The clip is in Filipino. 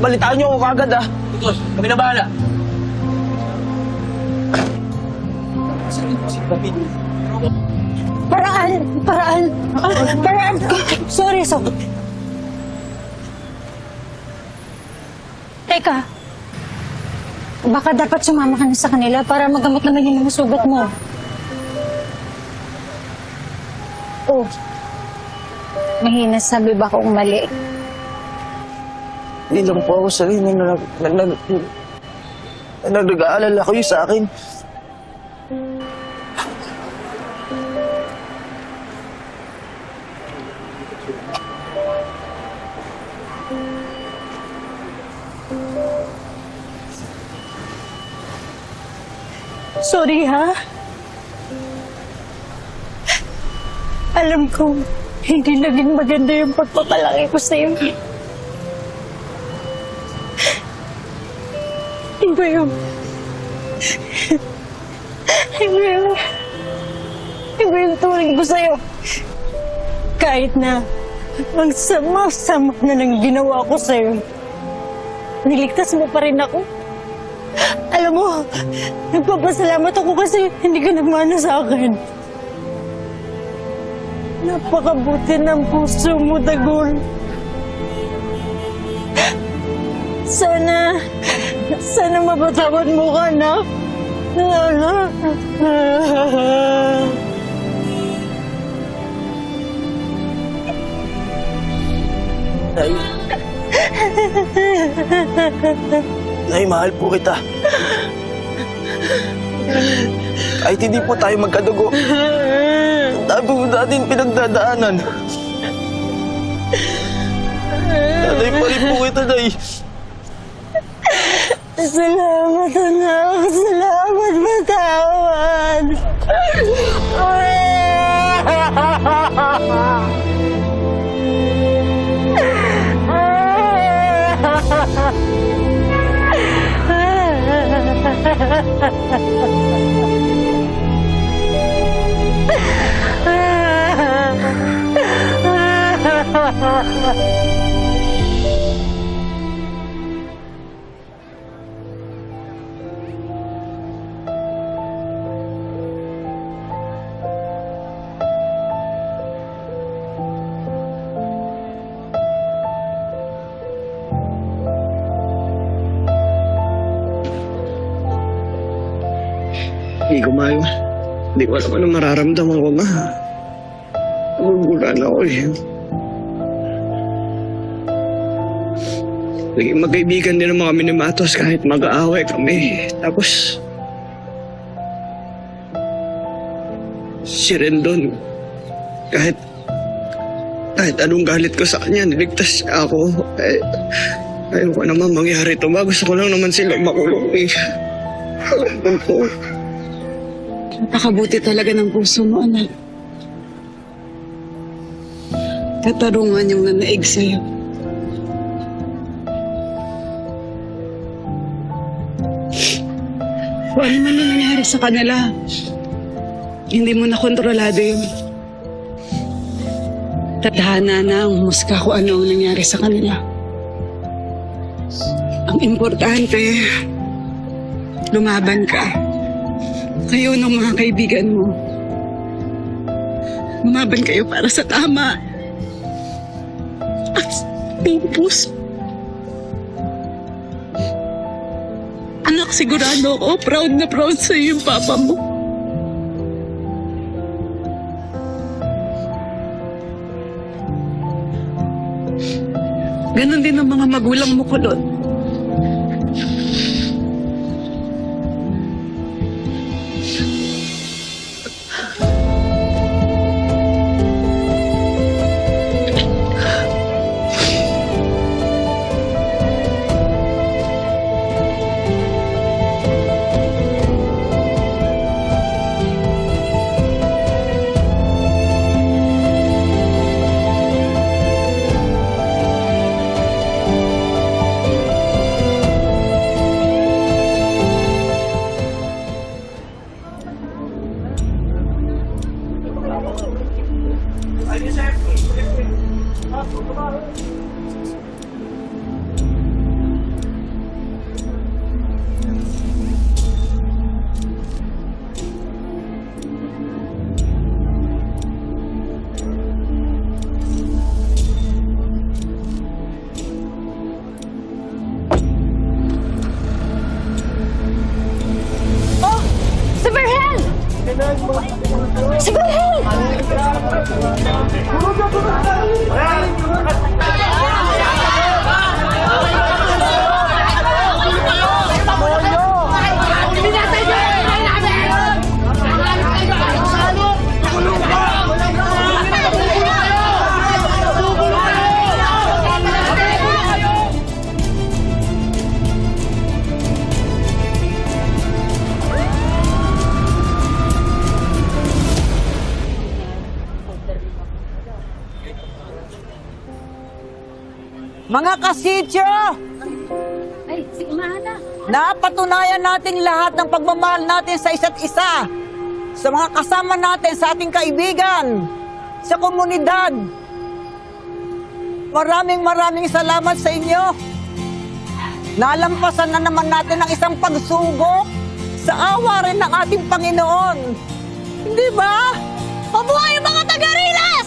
Balitaan niyo ako kagad ah. Tos, kami na bahala. Paraan! Paraan! Paraan! Sorry, so... Teka. Baka dapat sumama ka na sa kanila para magamot naman yung mga sugat mo. Oh. Mahina sabi ba kung mali? Hindi lang po ako sa inyo na nag... nag... nag... na nag-aalala kayo sa akin. Sorry ha. Alam ko, hindi naging maganda yung pagpapalaki ko sa'yo. Iba yung... Iba yung... Iba yung turing ko sa'yo. Kahit na ang sama-sama na nang ginawa ko sa'yo, niligtas mo pa rin ako. Alam mo, nagpapasalamat ako kasi hindi ka nagmana sa akin. Napakabuti ng puso mo, Dagol. Sana, sana mapatawad mo ka, anak. Nay. Nay, mahal po kita. Kahit hindi po tayo magkadugo, dami po natin pinagdadaanan. Nanay pa rin po kita, Nay. Salamat, anak. Salamat, matawad. Ha ha ha ha. Hindi ko mayo. Hindi ko alam ano mararamdaman ko, ma. Nagugulan ako eh. Naging magkaibigan din naman kami ni kahit mag-aaway kami. Tapos, si Rendon, kahit kahit anong galit ko sa kanya, niligtas niya ako. Eh, ayaw ko naman mangyari ito. Gusto ko lang naman sila makulong eh. Alam ko. Napakabuti talaga ng puso mo, anak. Katarungan yung nanaig sa'yo. Kung ano man yung nangyari sa kanila, hindi mo na kontrolado yun. Tadhana na ang muska kung ano ang nangyari sa kanila. Ang importante, lumaban ka kayo ng mga kaibigan mo. Umaban kayo para sa tama. At pupus. Anak, sigurado ako, proud na proud sa yung papa mo. Ganon din ang mga magulang mo, Kulot. Come on, come. Mga kasityo! Ay, si Umada. Napatunayan natin lahat ng pagmamahal natin sa isa't isa. Sa mga kasama natin, sa ating kaibigan, sa komunidad. Maraming maraming salamat sa inyo. Nalampasan na naman natin ang isang pagsubok sa awa rin ng ating Panginoon. Hindi ba? Mabuhay ang mga taga-Rilas!